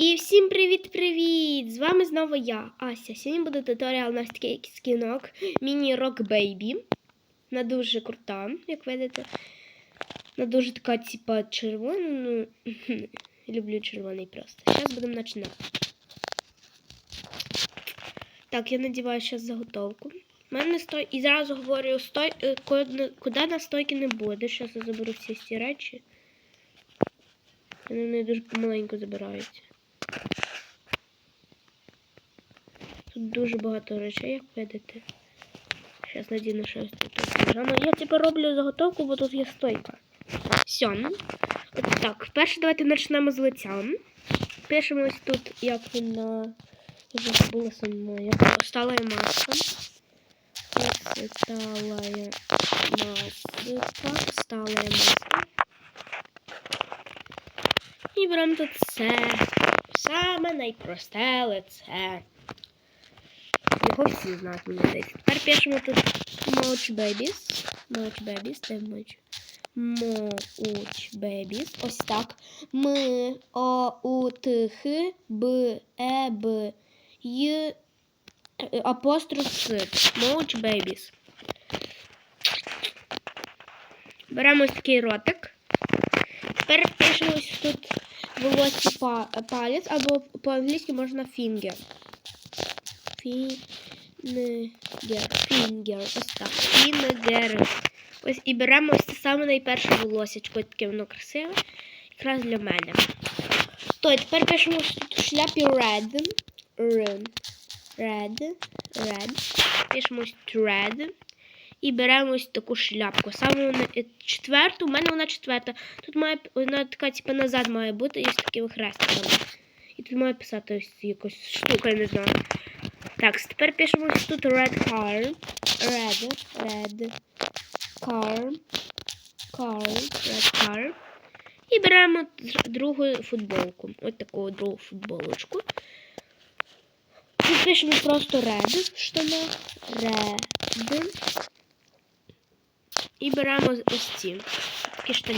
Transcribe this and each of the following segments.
І всім привіт-привіт! З вами знову я, Ася. Сьогодні буде туторіал на такий скінок Міні Rock Baby. Вона дуже крута, як видите. Вона дуже така, типа, червона. Ну, люблю червоний просто. Зараз будемо починати. Так, я надіваю зараз заготовку. У мене стой... І зразу говорю, стой... е, куди- куди на стойки не буде. Зараз я заберу всі ці речі. Вони дуже помаленьку забираються. Тут дуже багато речей, як видите. Зараз надіну щось тут. піжаму. Я типу роблю заготовку, бо тут є стойка. Все. От так. Перше давайте почнемо з лиця. Пишемо ось тут, як. Я вже забула сама. Як осталая маска. Ось сталая маска. Сталая маска. І беремо тут це. Саме найпросте лице. Його всі знають, мені здається. Тепер пишемо тут Moch Babies. Moch Babies, де Moch? Moch Babies. Ось так. М, О, У, Т, Х, Б, Е, Б, Й, апостроф С. Moch Babies. Беремо ось такий ротик. Тепер пишемо ось тут волосся палець, або по-англійськи можна finger. Finger. Finger. Ось так. Finger. Ось і беремо ось це саме найперше волосячко, таке воно красиве. Якраз для мене. То, тепер пишемо ось шляпі red. Red. Red. Red. Пишемо red. І беремо ось таку шляпку. Саме вона четверту, у мене вона четверта. Тут має вона така, типу, назад має бути і ось такими хрестиками. І тут має писати ось якась штука, я не знаю. Так, тепер пишемо ось тут red car. Red, red car. Car, red car. І беремо другу футболку. Ось таку другу футболочку. Тут пишемо просто red в штанах. Red. І беремо ось ці такі.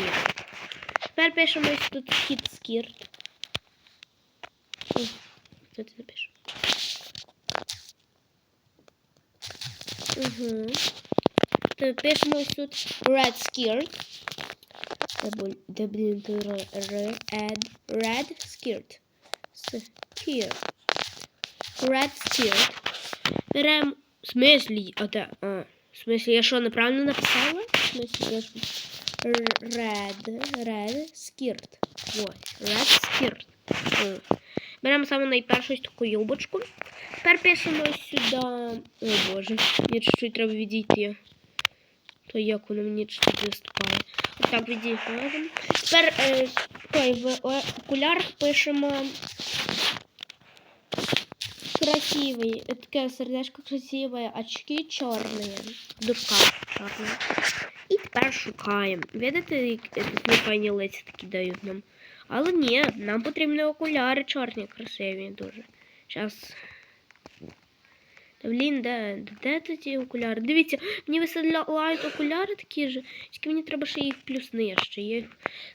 Тепер пишемо тут хід скірт. Ой, Що ти напишу? Угу. Тепер пишемо тут red skirt. Тут red, red skirt. Skirt. Red skirt. Беремо. В смислі? Де? А. В смислі, я що, неправильно написала? В смислі, я ж... Red, red skirt. Ось, red skirt. О. Беремо саме найпершу таку юбочку. Тепер пишемо сюди. О боже, мені чуть-чуть треба відійти. То як воно мені чуть виступає. Отак відійдемо. Тепер е, в окулярах пишемо красивый. Такое сердечко красивое. Очки чорні. Дужка чорна. І тепер шукаємо. Видите, як тут непані лиця такі дають нам. Але ні, нам потрібні окуляри чорні, красиві дуже. Зараз. Та блін, де, де ті окуляри? Дивіться, мені виставляють окуляри такі ж, тільки мені треба ще їх плюс нижче. Я їх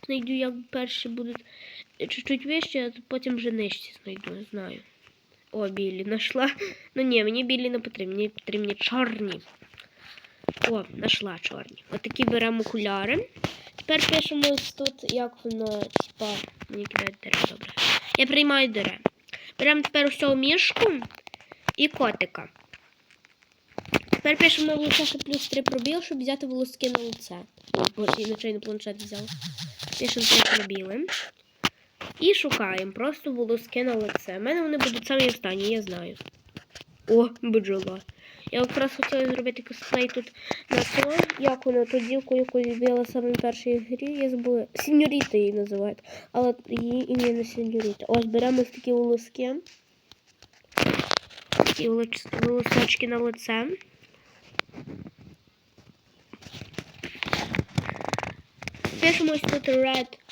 знайду, як перші будуть чуть-чуть вище, а потім вже нижче знайду, знаю. О, білі знайшла. Ну ні, мені білі не потрібні, потрібні чорні. О, знайшла чорні. Отакі беремо окуляри. Тепер пишемо тут, як воно, типа, мені кидають дере, добре. Я приймаю дере. Беремо тепер ось цього мішку і котика. Тепер пишемо лише ще плюс 3 пробіл, щоб взяти волоски на лице. Боже, я нечайно планшет взяла. Пишемо 3 пробіли. І шукаємо просто волоски на лице. У мене вони будуть самі останні, я знаю. О, бджола. Я якраз хотіла зробити косплей тут на то, як вона ту дівку, яку любила саме першій грі, я забула. Сеньоріта її називають. Але її ім'я не сеньоріта. Ось беремо ось такі волоски. Такі волосочки на лице. Пишемо ось тут red.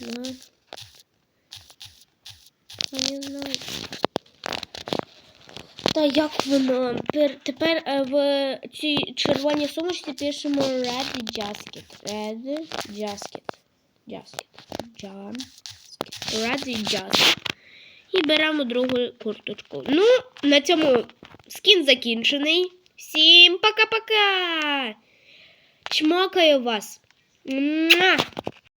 Не знают. Они знают. Та як воно? Тепер е, в цій червоній сумочці пишемо Red Jacket. Red Jacket. Jacket. Jacket. Red Jacket. І беремо другу курточку. Ну, на цьому скін закінчений. Всім пока-пока! Чмокаю вас!